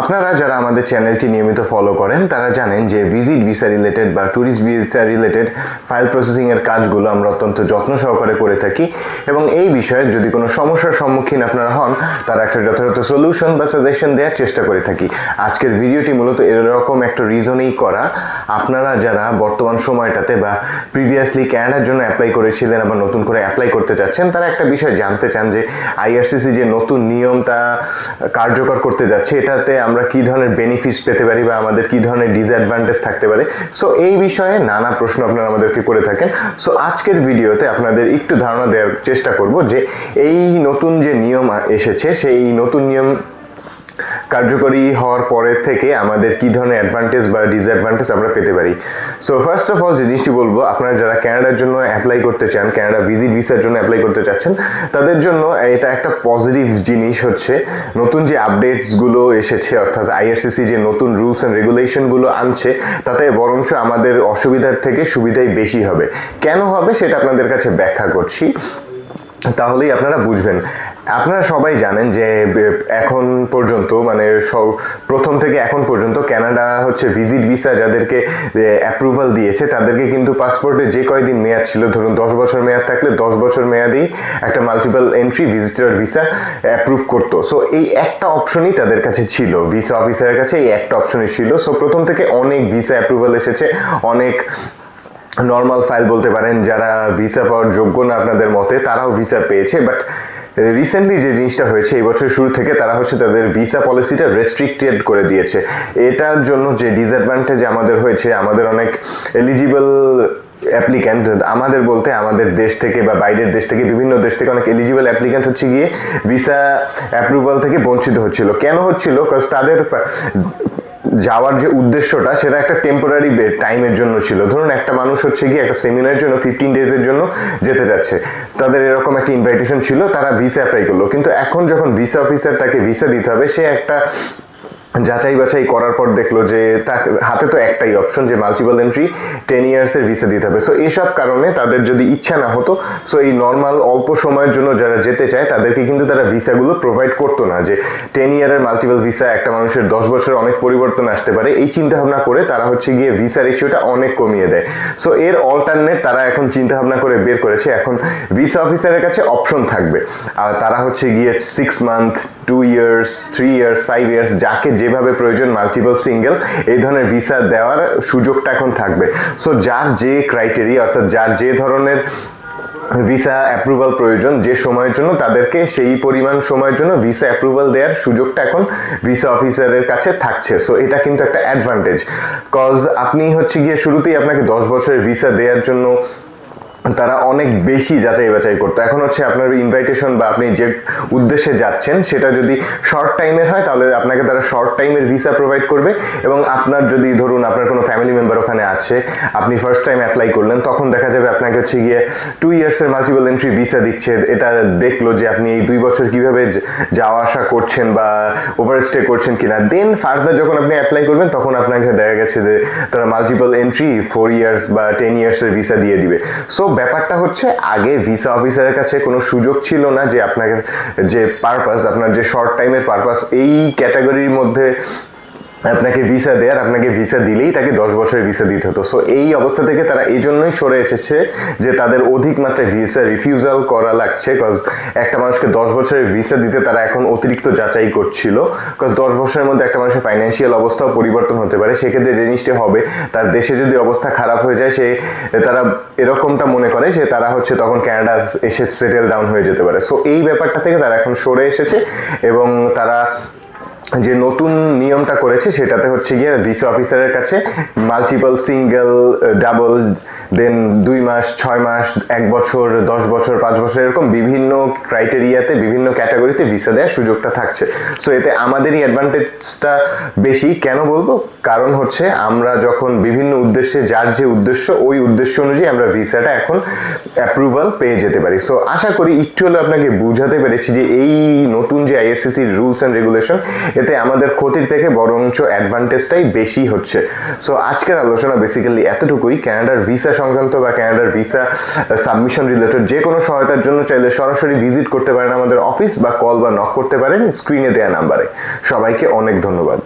আপনারা যারা আমাদের চ্যানেলটি নিয়মিত ফলো করেন, তারা জানেন যে ভিজিট ভিসা রিলেটেড বা ট্যুরিস্ট ভিসা রিলেটেড ফাইল প্রসেসিংয়ের কাজগুলো আমরা অত্যন্ত যত্ন সহকারে করে থাকি এবং এই বিষয়ে যদি কোনো সমস্যার সম্মুখীন আপনারা হন, তারা একটা যথাযথ সলিউশন বা সাজেশন দেওয়ার চেষ্টা করে থাকি। আজকের ভিডিওটি মূলত এরকম একটা রিজনেই করা। আপনারা যারা বর্তমান সময়টাতে বা প্রিভিয়াসলি ক্যানাডার জন্য অ্যাপ্লাই করেছিলেন আবার নতুন করে অ্যাপ্লাই করতে যাচ্ছেন, তারা একটা বিষয় জানতে চান যে আইআরসিসি যে নতুন নিয়মটা কার্যকর করতে যাচ্ছে, এটাতে আমরা কি ধরনের বেনিফিটস পেতে পারি বা আমাদের কি ধরনের ডিসঅ্যাডভান্টেজ থাকতে পারে? সো এই বিষয়ে নানা প্রশ্ন আপনারা আমাদেরকে করে থাকেন। সো আজকের ভিডিওতে আপনাদের একটু ধারণা দেওয়ার চেষ্টা করব যে এই নতুন যে নিয়ম এসেছে, সেই নতুন নিয়ম কার্যকরী হওয়ার পরের থেকে আমাদের কি ধরনের অ্যাডভান্টেজ বা ডিসঅ্যাডভান্টেজ আমরা পেতে পারি? সো ফার্স্ট অফ অল জিনিসটি বলব, আপনারা যারা ক্যানাডার জন্য অ্যাপ্লাই করতে চান ক্যানাডা ভিজিট ভিসার জন্য অ্যাপ্লাই করতে চাচ্ছেন, তাদের জন্য এটা একটা পজিটিভ জিনিস হচ্ছে, নতুন যে আপডেটসগুলো এসেছে, অর্থাৎ আইআরসিসি যে নতুন রুলস অ্যান্ড রেগুলেশনগুলো আনছে, তাতে বরঞ্চ আমাদের অসুবিধার থেকে সুবিধাই বেশি হবে। কেন হবে সেটা আপনাদের কাছে ব্যাখ্যা করছি। তাহলেই আপনারা বুঝবেন। আপনারা সবাই জানেন যে এখন পর্যন্ত মানে সব, প্রথম থেকে এখন পর্যন্ত কানাডা হচ্ছে ভিজিট ভিসা যাদেরকে অ্যাপ্রুভাল দিয়েছে, তাদেরকে কিন্তু পাসপোর্টে যে কয়দিন মেয়াদ ছিল, ধরুন দশ বছর মেয়াদ থাকলে দশ বছর মেয়াদেই একটা multiple entry visitor visa approve করতো। সো এই একটা অপশনই তাদের কাছে ছিল ভিসা অফিসারের কাছে এই একটা অপশনই ছিল। সো প্রথম থেকে অনেক ভিসা অ্যাপ্রুভাল এসেছে, অনেক নর্মাল ফাইল বলতে পারেন, যারা ভিসা পাওয়ার যোগ্য না আপনাদের মতে, তারাও ভিসা পেয়েছে বাট রিসেন্টলি যে জিনিসটা হয়েছে, এই বছর শুরু থেকে তারা হচ্ছে তাদের ভিসা পলিসিটা রেস্ট্রিক্টেড করে দিয়েছে। এটার জন্য যে ডিসঅ্যাডভান্টেজ আমাদের হয়েছে, আমাদের অনেক এলিজিবল অ্যাপ্লিক্যান্ট আমাদের বলতে আমাদের দেশ থেকে বা বাইরের দেশ থেকে, বিভিন্ন দেশ থেকে অনেক এলিজিবল অ্যাপ্লিক্যান্ট হচ্ছে গিয়ে ভিসা অ্যাপ্রুভাল থেকে বঞ্চিত হচ্ছিল। কেন হচ্ছিল? কাজ তাদের যাওয়ার যে উদ্দেশ্যটা, সেটা একটা টেম্পোরারি টাইমের জন্য ছিল। ধরুন, একটা মানুষ হচ্ছে কি একটা সেমিনারের জন্য ফিফটিন ডেজের জন্য যেতে যাচ্ছে। তাদের এরকম একটা ইনভাইটেশন ছিল, তারা ভিসা অ্যাপ্লাই করল। কিন্তু এখন যখন ভিসা অফিসার তাকে ভিসা দিতে হবে, সে একটা যাচাই বাছাই করার পর দেখল যে হাতে তো একটাই অপশন যে মাল্টিপল এন্ট্রি টেন ইয়ার্সের ভিসা দিতে হবে। সো এইসব কারণে তাদের যদি ইচ্ছা না হতো সো এই নর্মাল অল্প সময়ের জন্য যারা যেতে চায়, তাদেরকে কিন্তু তারা ভিসাগুলো প্রোভাইড করতো না যে টেন ইয়ারের মাল্টিপল ভিসা একটা মানুষের দশ বছরে অনেক পরিবর্তন আসতে পারে। এই চিন্তা ভাবনা করে তারা হচ্ছে গিয়ে ভিসা রেশিওটা অনেক কমিয়ে দেয়। সো এর অল্টারনেট তারা এখন চিন্তা ভাবনা করে বের করেছে। এখন ভিসা অফিসারের কাছে অপশন থাকবে। আর তারা হচ্ছে গিয়ে six month two years three years five years যাকে যেভাবে প্রয়োজন মাল্টিপল সিঙ্গেল এই ধরনের ভিসা দেওয়ার সুযোগটা এখন থাকবে। সো যার যে ক্রাইটেরিয়া অর্থাৎ যার যে ধরনের ভিসা অ্যাপ্রুভাল প্রয়োজন, যে সময়ের জন্য, তাদেরকে সেই পরিমাণ সময়ের জন্য ভিসা অ্যাপ্রুভাল দেওয়ার সুযোগটা এখন ভিসা অফিসারের কাছে থাকছে। সো এটা কিন্তু একটা অ্যাডভান্টেজ কজ আপনি হচ্ছে গিয়ে শুরুতেই আপনাকে দশ বছরের ভিসা দেওয়ার জন্য তারা অনেক বেশি যাচাই বাছাই করতো। এখন হচ্ছে আপনার ইনভাইটেশন বা আপনি যে উদ্দেশ্যে যাচ্ছেন, সেটা যদি শর্ট টাইমের হয়, তাহলে আপনাকে তারা শর্ট টাইমের ভিসা প্রোভাইড করবে এবং আপনার যদি ধরুন আপনার কোনো ফ্যামিলি মেম্বার ওখানে আছে, আপনি ফার্স্ট টাইম অ্যাপ্লাই করলেন, তখন দেখা যাবে আপনাকে হচ্ছে গিয়ে টু ইয়ার্সের মাল্টিপল এন্ট্রি ভিসা দিচ্ছে। এটা দেখল যে আপনি এই দুই বছর কীভাবে যাওয়া আসা করছেন বা ওভার স্টে করছেন কিনা। দেন ফার্দার যখন আপনি অ্যাপ্লাই করবেন, তখন আপনাকে দেখা গেছে যে তারা মাল্টিপল এন্ট্রি ফোর ইয়ার্স বা টেন ইয়ার্সের ভিসা দিয়ে দিবে। সো ব্যাপারটা হচ্ছে, আগে ভিসা অফিসারের কাছে কোনো সুযোগ ছিল না যে আপনাকে, যে পারপাস আপনার যে শর্ট টাইমের পারপাস এই ক্যাটাগরির মধ্যে আপনাকে ভিসা দেয়ার, আপনাকে ভিসা দিলেই তাকে দশ বছরের ভিসা দিতে হতো। সো এই অবস্থা থেকে তারা এই জন্যই সরে এসেছে যে তাদের অধিক মাত্রায় ভিসা রিফিউজাল করা লাগছে কজ একটা মানুষকে দশ বছরের ভিসা দিতে তারা এখন অতিরিক্ত যাচাই করছিল। কজ দশ বছরের মধ্যে একটা মানুষের ফাইন্যান্সিয়াল অবস্থাও পরিবর্তন হতে পারে, সেক্ষেত্রে জিনিসটি হবে, তার দেশে যদি অবস্থা খারাপ হয়ে যায়, সে, তারা এরকমটা মনে করে যে তারা হচ্ছে তখন ক্যানাডা এসে সেটেল ডাউন হয়ে যেতে পারে। সো এই ব্যাপারটা থেকে তারা এখন সরে এসেছে এবং তারা যে নতুন নিয়মটা করেছে সেটাতে হচ্ছে গিয়ে ভিসি অফিসারের কাছে মাল্টিপল সিঙ্গেল ডাবল দেন দুই মাস, ছয় মাস, এক বছর, দশ বছর, পাঁচ বছর, এরকম বিভিন্ন ক্রাইটেরিয়াতে বিভিন্ন ক্যাটাগরিতে ভিসা দেওয়ার সুযোগটা থাকছে। সো এতে আমাদেরই অ্যাডভান্টেজটা বেশি। কেন বলব? কারণ হচ্ছে আমরা যখন বিভিন্ন উদ্দেশ্যে, যার যে উদ্দেশ্য, ওই উদ্দেশ্য অনুযায়ী আমরা ভিসাটা এখন অ্যাপ্রুভাল পেয়ে যেতে পারি। সো আশা করি একটু হলেও আপনাকে বুঝাতে পেরেছি যে এই নতুন যে আইএসসিসির রুলস অ্যান্ড রেগুলেশন এতে আমাদের ক্ষতির থেকে বরঞ্চ অ্যাডভান্টেজটাই বেশি হচ্ছে। সো আজকের আলোচনা বেসিক্যালি এতটুকুই। ক্যানাডার ভিসা সংক্রান্ত বা ক্যানাডার ভিসা সাবমিশন রিলেটেড যে কোনো সহায়তার জন্য চাইলে সরাসরি ভিজিট করতে পারেন আমাদের অফিস বা কল বা নক করতে পারেন স্ক্রিনে দেওয়া নাম্বারে সবাইকে অনেক ধন্যবাদ।